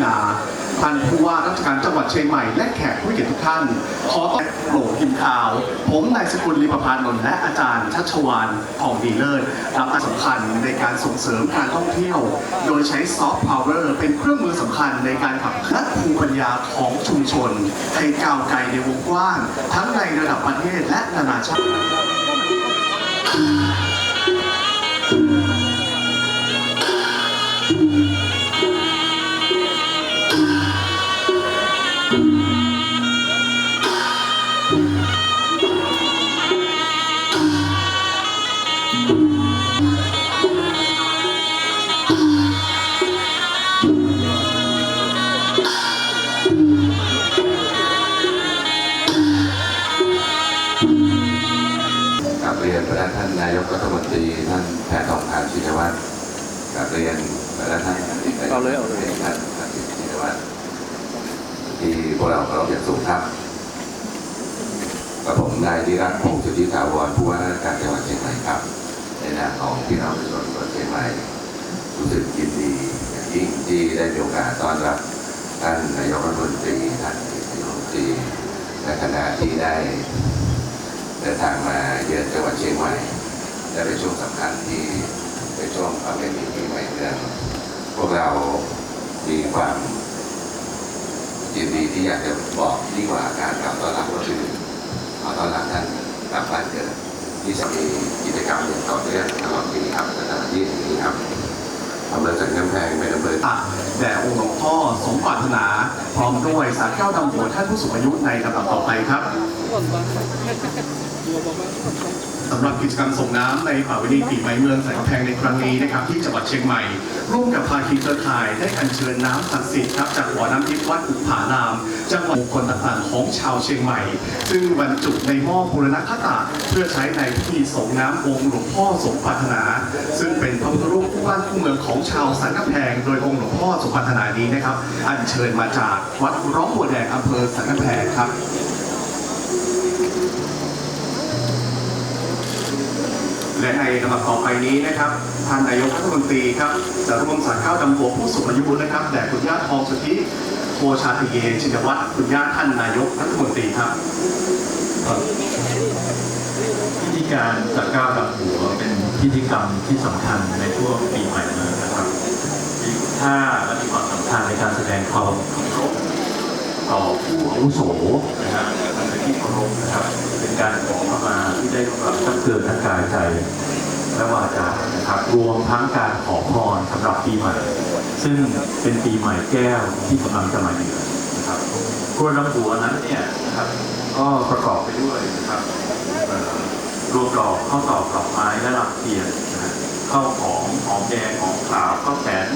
วงกาท่องเที่ยวและกีฬาท่านผู้ว่าราชการจังหวัดเชียงใหม่และแขกผู้เกียรติทุกท่าน ขอต้อนรับโหลพิมพ์ข่าว ผมนายสกุลลิปพานนท์และอาจารย์ชัชวานทองดีเลิศรับหน้าสำคัญในการส่งเสริมการท่องเที่ยว โดยใช้ซอฟต์พาวเวอร์เป็นเครื่องมือสำคัญในการขับเคลื่อนภูมิปัญญาของชุมชน ให้ก้าวไกลในวงกว้าง ทั้งในระดับประเทศและนานาชาติ ตรีท่านแพทองทานชินวัตรกลับเรียนพระท่านอดีตนายกรัฐมนตรีท่านทักษิณชินวัตรที่พวกเราเคารพอย่างสูงครับกับผมนายดิรัตน์พงศ์สุทธิถาวรผู้ว่าราชการจังหวัดเชียงใหม่ครับ ในนามของพี่น้องประชาชนจังหวัดเชียงใหม่รู้สึกยินดีอย่างยิ่งที่ได้มีโอกาสต้อนรับท่านนายกรัฐมนตรีท่านนายกรัฐมนตรีและคณะที่ได้เดินทางมาเยือนจังหวัดเชียงใหม่ และเป็นช่วงสำคัญที่เป็นช่วงประเพณีปีใหม่เมืองพวกเรามีความยินดีที่อยากจะบอกยิ่งกว่าการกลับต้อนรับก็คือขอต้อนรับท่านกลับบ้านเกิดที่จะมีกิจกรรมอย่างต่อเนื่องตลอดปีครับสถานที่นี้ครับอำเภอสันกำแพงเป็นอำเภออะแด่องค์หลวงพ่อสมปรารถนา พร้อมด้วยสารแก้วดำหัวท่านผู้สูงอายุในลำดับต่อไปครับ สำหรับกิจกรรมส่งน้ำในป่าวินีปีใหม่เมืองแสงกำแพงในครั้งนี้นะครับที่จังหวัดเชียงใหม่ ร่วมกับภาคีเครือข่ายได้อัญเชิญน้ำศักดิ์สิทธิ์ครับจากบ่อน้ำทิพย์วัดอุผานาม จังหวัดมงคลต่างๆของชาวเชียงใหม่ ซึ่งบรรจุในหม้อบูรณะคตาเพื่อใช้ในพิธีส่งน้ำองค์หลวงพ่อสมปรารถนา ซึ่งเป็นพระพุทธรูปคู่บ้านคู่เมืองของชาวสันกำแพง โดยองค์หลวงพ่อสมปรารถนานี้นะครับอัญเชิญมาจากวัดร้องบัวแดงอำเภอสันกำแพงครับ และในลำดับต่อไปนี้นะครับท่านนายกรัฐมนตรีครับจะร่วมสารข้าวดำหัวผู้สูงอายุนะครับแด่คุณย่าทองสุทธิโพชาติเยชินวัตรคุณย่าท่านนายกรัฐมนตรีครับพิธีการจัดก้าวดำหัวเป็นพิธีกรรมที่สำคัญในช่วงปีใหม่นะครับมีค่ามีความสำคัญในการแสดงความเคารพ ต่อผู้อาวุโสนะครับเป็นที่เคารพนะครับเป็นการขอขมาที่ได้รับทักเตือนทั้งกายใจและวาจานะครับรวมทั้งการขอพรสำหรับปีใหม่ ซึ่งเป็นปีใหม่แก้วที่กำลังจะมาเยือนนะครับกรวยลำหัวนั้นเนี่ยนะครับก็ประกอบไปด้วยนะครับรวมดอกข้าวตอกดอกไม้และลำเทียนนะข้าวหอมหอมแดงหอมขาวข้าวแสน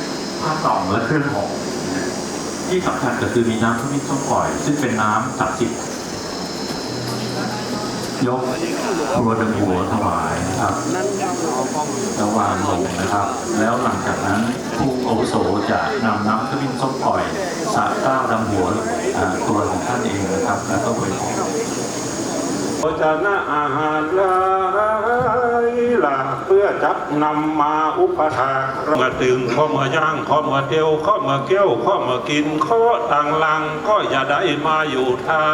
ผ้าต่องและเครื่องหอม ที่สำคัญก็คือมีน้ำขมิ้นส้มปล่อย ซึ่งเป็นน้ำศักดิ์สิทธิ์ยกครัวดำหัวถวายนะครับระวางลงนะครับ แล้วหลังจากนั้นผู้โอโสจะนำน้ำขมิ้นส้มปล่อยสาดก้าดำหัวตัวของท่านเองนะครับ แล้วก็ไปขอโภ ชนะอาหารลายลาเพื่อจับนำมาอุปถากมาตึงข้อมาย่างข้อมาเตียวข้อมาเกี้ยวข้อมากินข้อต่างลังก็อย่าได้มาอยู่ท่า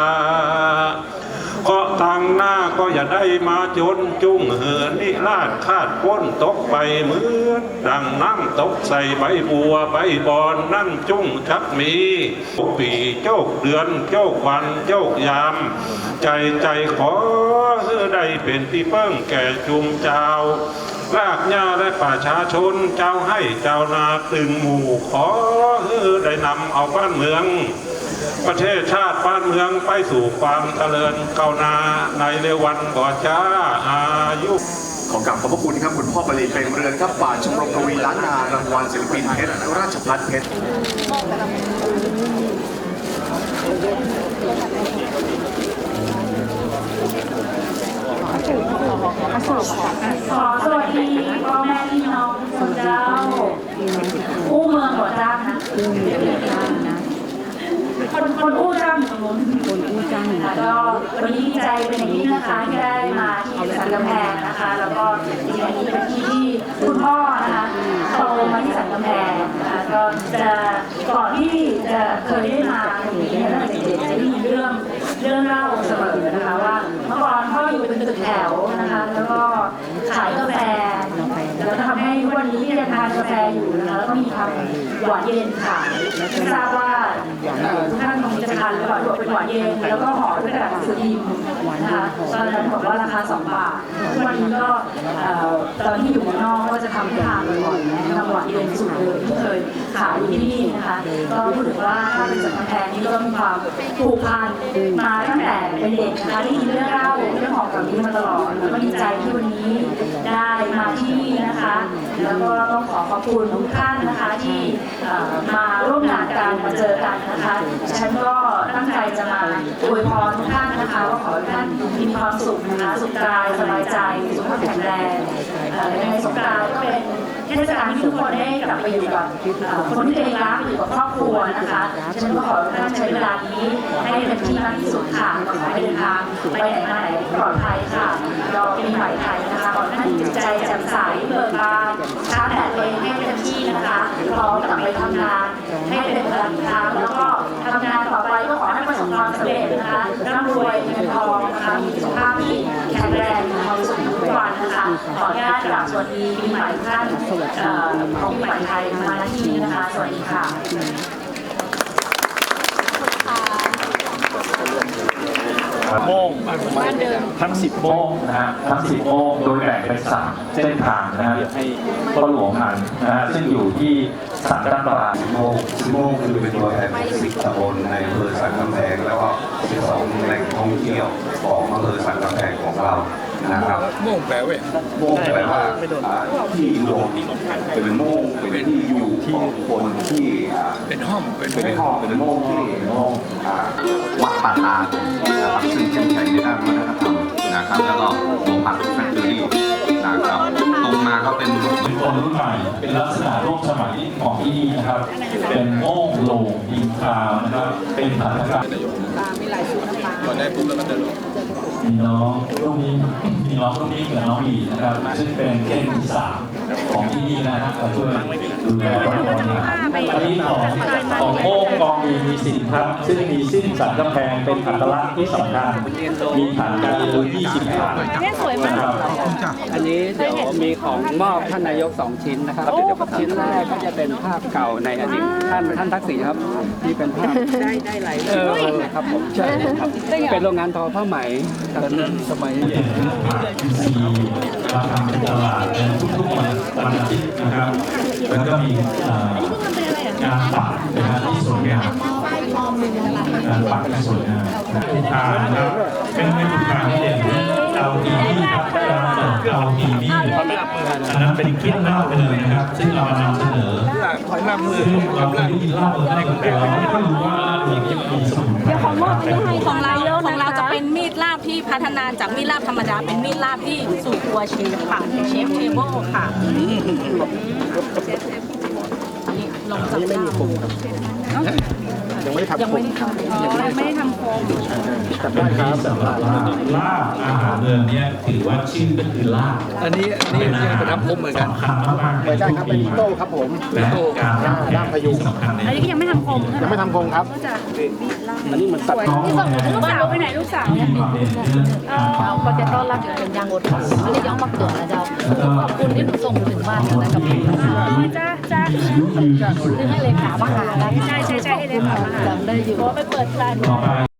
ก็ต่างหน้าก็อย่าได้มาจนจุ้งเหินนิลาดคาดพ้นตกไปเหมือนดังน้ำตกใส่ใบบัวใบบอนนั่นจุ้งชักมีปีโจกเดือนโจกวันโจกยาม ใจใจขอให้ได้เป็นที่เพิ่งแก่จุมเจ้า รากหญ้าและประชาชน เจ้าให้เจ้านาตึงหมู่ขอให้ได้นำเอาบ้านเมือง ประเทศชาติบ้านเมืองไปสู่ความเจริญก้าวหน้าในเร็ววันก่อนช้าอายุขอกราบขอบพระคุณครับคุณพ่อปรีเป็นเรือนครับป่าชมรมกวีล้านนารางวัลศิลปินเพชรราชพัฒเพชรขอสวั สดีพ่อแม่พี่น้องทุกคนเจ้าอู้เมืองหัวจ้างนะคนคนอู้จ้างอยู่ตรงนู้นคนอู้จ้างแล้วก็วันนี้ดีใจเป็นอย่างยิ่งนะคะที่ได้มาที่สันกำแพงนะคะ แล้วก็จริงๆอันนี้เป็นที่ที่คุณพ่อนะคะโตมาที่สันกำแพงนะคะก็จะก่อนที่จะเคยได้มาตรงนี้ตั้งแต่เด็กๆจะได้ยินเรื่อง เรื่องเล่าเสมอนะคะว่าเมื่อก่อนพ่ออยู่เป็นตึกแถวนะคะ แล้วก็ขายกาแฟแล้วก็ทำ วันนี้ยังทานกาแฟอยู่นะคะแล้วก็มีทำหวานเย็นขายไม่ทราบว่าทุกท่านคงจะทานหรือว่าบอเป็นหวานเย็นแล้วก็ห่อด้วยกระดาษสือพิมพ์นะคะตอนนั้นบอกว่าราคา2บาททุกวันนี้ก็ตอนที่อยู่เมืองนอกก็จะทำทานบ่อยๆทำหวานเย็นสูตรเลยที่เคยขายอยู่ที่นี่นะคะก็พูดถึงว่าถ้าเป็นสัมพันธ์แพงนี่ก็มีความผูกพันมาตั้งแต่เป็นเด็กนะคะได้ยินเรื่องเล่าเรื่องของแบบนี้มาตลอดแล้วก็ดีใจที่วันนี้ได้มาที่นี่นะคะแล้วก็ต้องขอขอบคุณทุกท่านนะคะที่มาร่วมงานกันมาเจอกันนะคะฉันก็ตั้งใจจะมาอวยพรทุกท่านนะคะว่าขอให้ท่านมีความสุขนะคะสุขกายสบายใจสุขภาพแข็งแรงในสงกรานต์ก็เป็นเทศกาลที่ทุกคนได้กลับไปอยู่กับคนที่ตัวเองรักอยู่กับครอบครัวนะคะฉันก็ขอให้ท่านใช้เวลานี้ให้เต็มที่มากที่สุดค่ะขอให้เดินทางไปไหนมาไหนปลอดภัยค่ะรอปีใหม่ไทยนะคะ ใจจแจ่มใสเบิกบานชาร์จแบตตัวเองให้เต็มที่นะคะพร้อมกลับไปทำงานให้เป็นพลังทางแล้วก็ทำงานต่อไปก็ขอให้ประสบความสำเร็จนะคะร่ำรวยเงินทองนะคะมีสุขภาพที่แข็งแรงมีความสุขทุกวันนะคะขออนุญาตกราบสวัสดีปีใหม่ทุกท่านของปีใหม่ไทยมาที่นี้นะคะสวัสดีค่ะ โมงทั้ง 10 โมงนะฮะทั้ง 10 โมงโดยแบ่งเป็นสามเส้นทางนะฮะให้พ่อหลวงหันนะฮะซึ่งอยู่ที่สันด้านตลาดสิโมงสิโมงคือเป็นตัวแทนสิบตำบลในอำเภอสันกำแพงแล้วก็12แหล่งท่องเที่ยวของอำเภอสันกำแพงของเรา นะครับโมงแปลว่าโมงแปลว่าอ่าที่รวมเป็นโมงเป็นที่อยู่ของคนที่อ่าเป็นห้องเป็นห้องเป็นโมงที่โมงอ่าวัดป่าตาดนะครับซึ่งเข้มแข็งในด้านวัฒนธรรมนะครับแล้วก็โรงผักแฟคทอรี่นะครับตรงมาก็เป็นเป็นคนรุ่นใหม่เป็นลักษณะร่วมสมัยของที่นี่นะครับ เป็นโม่งโลงยิงคราวนะครับเป็นหัตถกรรม มีน้องลูกนี้มีน้องลูกนี้กับน้องบีนะครับ ซึ่งเป็นเกณฑ์ที่สามของที่นี่นะฮะมาช่วย ดูแลวัฒนธรรมอันนี้ของของโม่งกองมีมีสินครับ ซึ่งมีสิ้นสันกำแพงเป็นอัตลักษณ์ที่สำคัญ มีฐานการเรียนรู้20ฐานนะครับอันนี้เดี๋ยวมีของมอบท่านนายกสองชิ้นนะครับชิ้นแรกก็จะเป็นภาพเก่าในอดีตท่านท่านทักษิณครับที่เป็นภาพได้ได้หลายเออครับผมใช่ครับเป็นโรงงานทอผ้าไหมตอนนั้นสมัยเห็นเครื่องผ่านอินทรีย์มาทำเป็นตลาดในทุกๆ วันอาทิตย์นะครับ แล้วก็มีเอ่อการปักนะฮะที่สวยงามการปักที่สวยงามนะทุกางนะครับเป็นเป็นทุกางที่เด่นเอาทีนี่ครับเอาทีนี่อันนั้นเป็นคลิปเล่าไปเลยนะครับ ซึ่งเรามานำเสนอซึ่งเราเคยได้ยินเล่ามาตั้งแต่เราไม่รู้ว่าเรื่องนี้มีสมุนไพรของเราของเราจะเป็นมีดล่า พัฒนาจากมีดลาบธรรมดาเป็นมีดลาบที่สู่ตัวเชฟค่ะเชฟเทเบิลค่ะนี่ลองจากไม่มีโฟมยังไม่ได้ทำยังไม่ได้ทำยังไม่ได้ทำโฟมเป็นที่สำหรับลาบลาบอาหารเมืองเนี้ยถือว่าชื่อก็คือลาบอันนี้อันนี้เป็นน้ำพุเหมือนกันสำคัญมากๆในทุกปีโต้ครับผมและการรับแขกที่สำคัญในอันนี้ยังไม่ทำโฟมยังไม่ทำโครงครับ อันนี้มันตัดน้องที่ส่งลูกสาวไปไหนลูกสาวมีความเด่นเรื่องการปักก็จะต้อนรับอย่างเป็นยางบดอันนี้ย้อมมะเขือนะเจ้าแล้วก็ขอบคุณที่หนูส่งถึงบ้านนะกับที่ผู้สูงอายุจ้าจ้าอายุยืนที่สุดซึ่งให้เลขามาหาได้ใช่ใช่ใช่ให้เลขามาหาได้อยู่เพราะไปเปิดร้านต่อไป